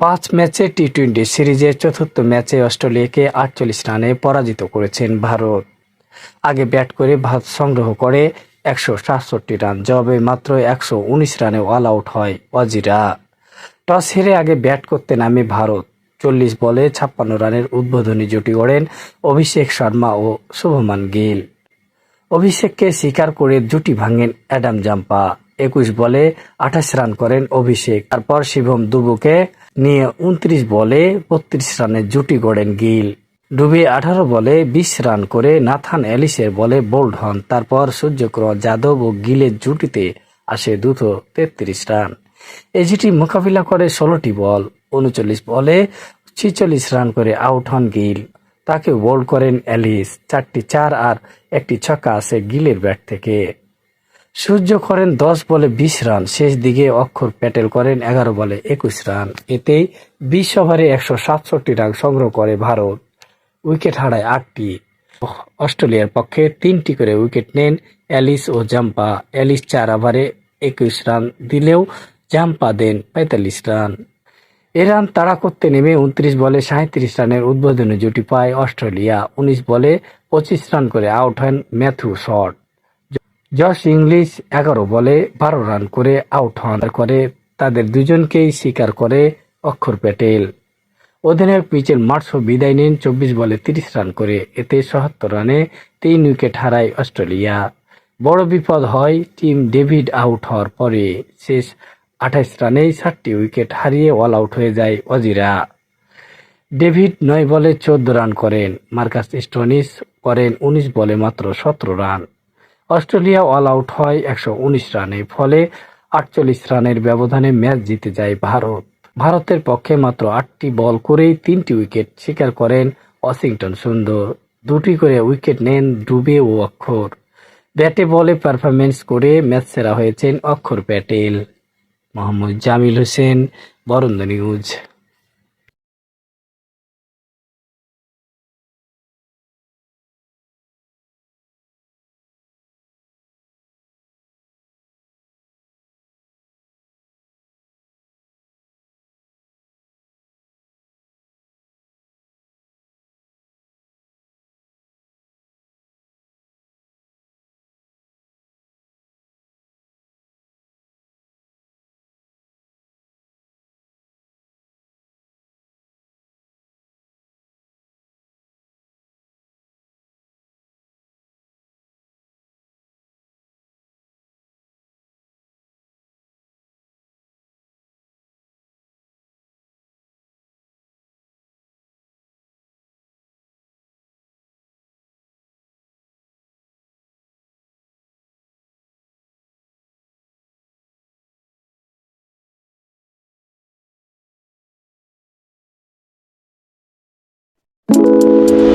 পাঁচ ম্যাচে T twenty সিরিজের চতুর্থ ম্যাচে অস্ট্রেলিয়াকে আটচল্লিশ রানে পরাজিত করেছেন ভারত। আগে ব্যাট করে ভারত সংগ্রহ করে একশো সাতষট্টি রান, জবাবে মাত্র একশো উনিশ রানে অল আউট হয় অজিরা টস হেরে আগে ব্যাট করতে নামে ভারত। চল্লিশ বলে ছাপ্পান্ন রানের উদ্বোধনী জুটি গড়েন অভিষেক শর্মা ও শুভমান গিল। অভিষেককে স্বীকার করে জুটি ভাঙেন অ্যাডাম জাম্পা। একুশ বলে আঠাশ রান করেন অভিষেক। তারপর শিবম দুবুকে নিয়ে উনত্রিশ বলে বত্রিশ রানের জুটি গড়েন গিল। ডুবে আঠারো বলে বিশ রান করে নাথান অ্যালিসের বলে বোল্ড হন। তারপর সূর্যকুমার যাদব ও গিলের জুটিতে আসে দ্রুত তেত্রিশ রান। এই জুটি মোকাবিলা করে ষোলোটি বল, উনচল্লিশ বলে ছিচল্লিশ রান করে আউট হন গিল। তাকে বোল্ড করেন অ্যালিস চারটি চার আর একটি ছক্কা আসে গিলের ব্যাট থেকে। সূর্য করেন দশ বলে বিশ রান, শেষ দিকে অক্ষর প্যাটেল করেন এগারো বলে একুশ রান। এতেই বিশ ওভারে একশো সাতষট্টি রান সংগ্রহ করে ভারত। উইকেট হারায় আটটি। অস্ট্রেলিয়ার পক্ষে তিনটি করে উইকেট নেন অ্যালিস ও জাম্পা। অ্যালিস চার ওভারে একুশ রান দিলেও জাম্পা দেন পঁয়তাল্লিশ রান। এ রান তাড়া করতে নেমে উনত্রিশ বলে সাঁত্রিশ রানের উদ্বোধনী জুটি পায় অস্ট্রেলিয়া। উনিশ বলে পঁচিশ রান করে আউট হন ম্যাথু শট। জশ ইংলিশ এগারো বলে বারো রান করে আউট হন। করে তাদের দুজনকেই স্বীকার করে অক্ষর প্যাটেল। অধিনায়ক মিচেল মার্শো বিদায় নেন, চব্বিশ বলে তিরিশ রান করে। এতে সহাত্তর রানে তিন উইকেট হারায় অস্ট্রেলিয়া। বড় বিপদ হয় টিম ডেভিড আউট হওয়ার পরে। শেষ আঠাইশ রানেই ষাটটি উইকেট হারিয়ে অল আউট হয়ে যায় অজিরা ডেভিড নয় বলে চোদ্দ রান করেন। মার্কাস স্টোনিস করেন উনিশ বলে মাত্র সতেরো রান। অস্ট্রেলিয়া অল আউট হয় একশো উনিশ রানে ফলে আটচল্লিশ রানের ব্যবধানে ম্যাচ জিতে যায় ভারত। ভারতের পক্ষে মাত্র আটটি বল করেই তিনটি উইকেট শিকার করেন ওয়াশিংটন সুন্দর। দুটি করে উইকেট নেন ডুবে ও অক্ষর। ব্যাটে বলে পারফরমেন্স করে ম্যাচ সেরা হয়েছেন অক্ষর প্যাটেল। মোহাম্মদ জামিল হোসেন বরন্দ নিউজ। Música